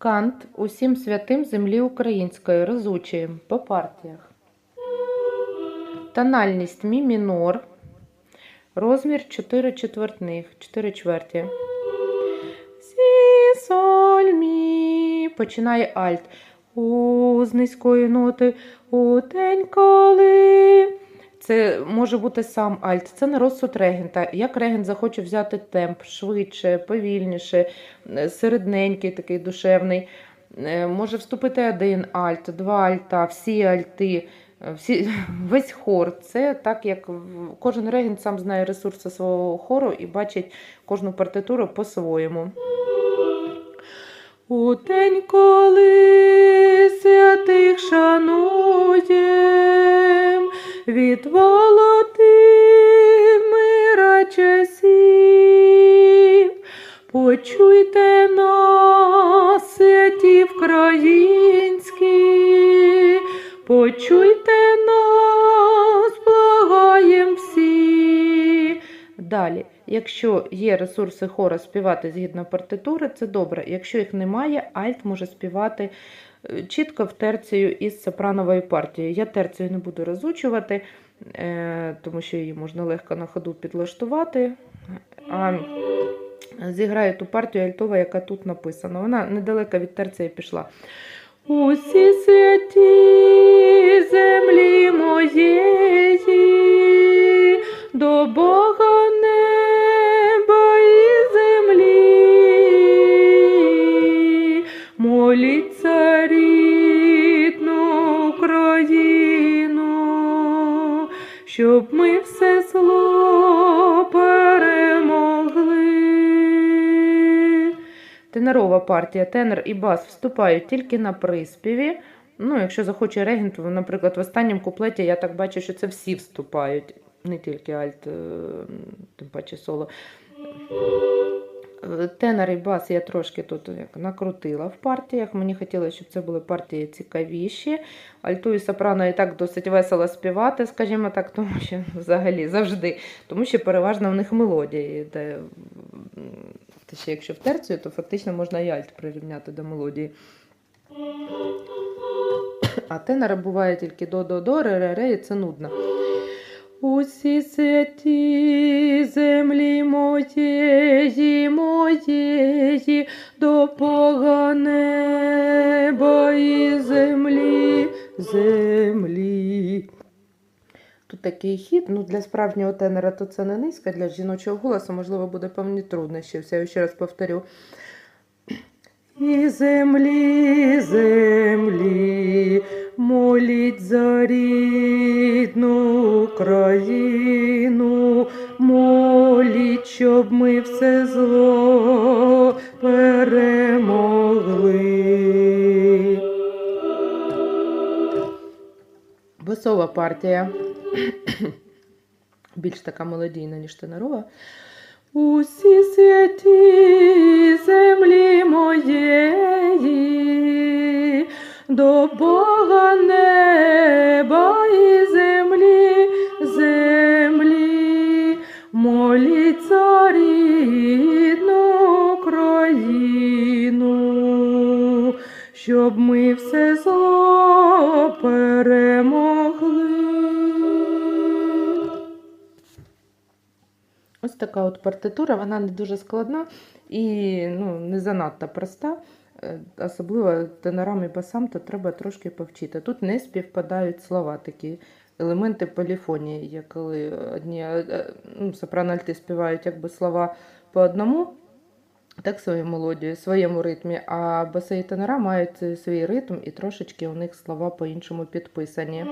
Кант усім святим землі української розучуємо по партіях. Тональність мі мінор. Розмір 4 четвертних, 4 чверті. Сі, соль, мі. Починає альт. У з низької ноти. У день коли. Це може бути сам альт. Це на розсуд регента. Як регент захоче взяти темп швидше, повільніше, е, середненький, такий душевний. Е, Може вступити один альт, два альта, всі альти, е, всі, весь хор. Це так, як кожен регент сам знає ресурси свого хору і бачить кожну партитуру по-своєму. У день, коли святих шануєм, від Володимира часів, почуйте нас, святі вкраїнські, почуйте нас, благаєм всі. Далі, якщо є ресурси хора співати згідно партитури, це добре. Якщо їх немає, альт може співати чітко в терцію із сопрановою партією. Я терцію не буду розучувати, е, тому що її можна легко на ходу підлаштувати. А зіграю ту партію альтова, яка тут написана. Вона недалеко від терції пішла. Усі святі землі моєї, до Бога щоб ми все зло перемогли. Тенорова партія, тенор і бас вступають тільки на приспіві. Ну, якщо захоче регент, наприклад, в останньому куплеті я так бачу, що це всі вступають, не тільки альт, е, тим паче соло. Тенор і бас я трошки тут як накрутила в партіях. Мені хотілося, щоб це були партії цікавіші. Альту і сопрано і так досить весело співати, скажімо так, тому що взагалі завжди. Тому що переважно в них мелодії. Де, ще якщо в терцію, то фактично можна і альт прирівняти до мелодії. А тенора буває тільки до-до-до, ре-ре-ре, і це нудно. Усі святі землі моєї, моєї, до Бога неба землі, землі. Тут такий хід, ну для справжнього тенора то це не низько, для жіночого голосу, можливо, буде певні труднощі. Я ще раз повторю. І землі, землі, моліть за рідну Україну, моліть, щоб ми все зло перемогли. Басова партія. Більш така мелодійна, ніж тенорова. Усі святі землі моєї, до Бога неба і землі, землі, моліться рідну країну, щоб ми все зло перемогли. Така от партитура, вона не дуже складна і ну, не занадто проста. Е, Особливо тенорам і басам, то треба трошки повчити. Тут не співпадають слова, такі елементи поліфонії, є коли одні е, е, ну, сопрано-альти співають якби слова по одному, так свою мелодію, своєму ритмі, а баси і тенора мають свій ритм і трошечки у них слова по-іншому підписані.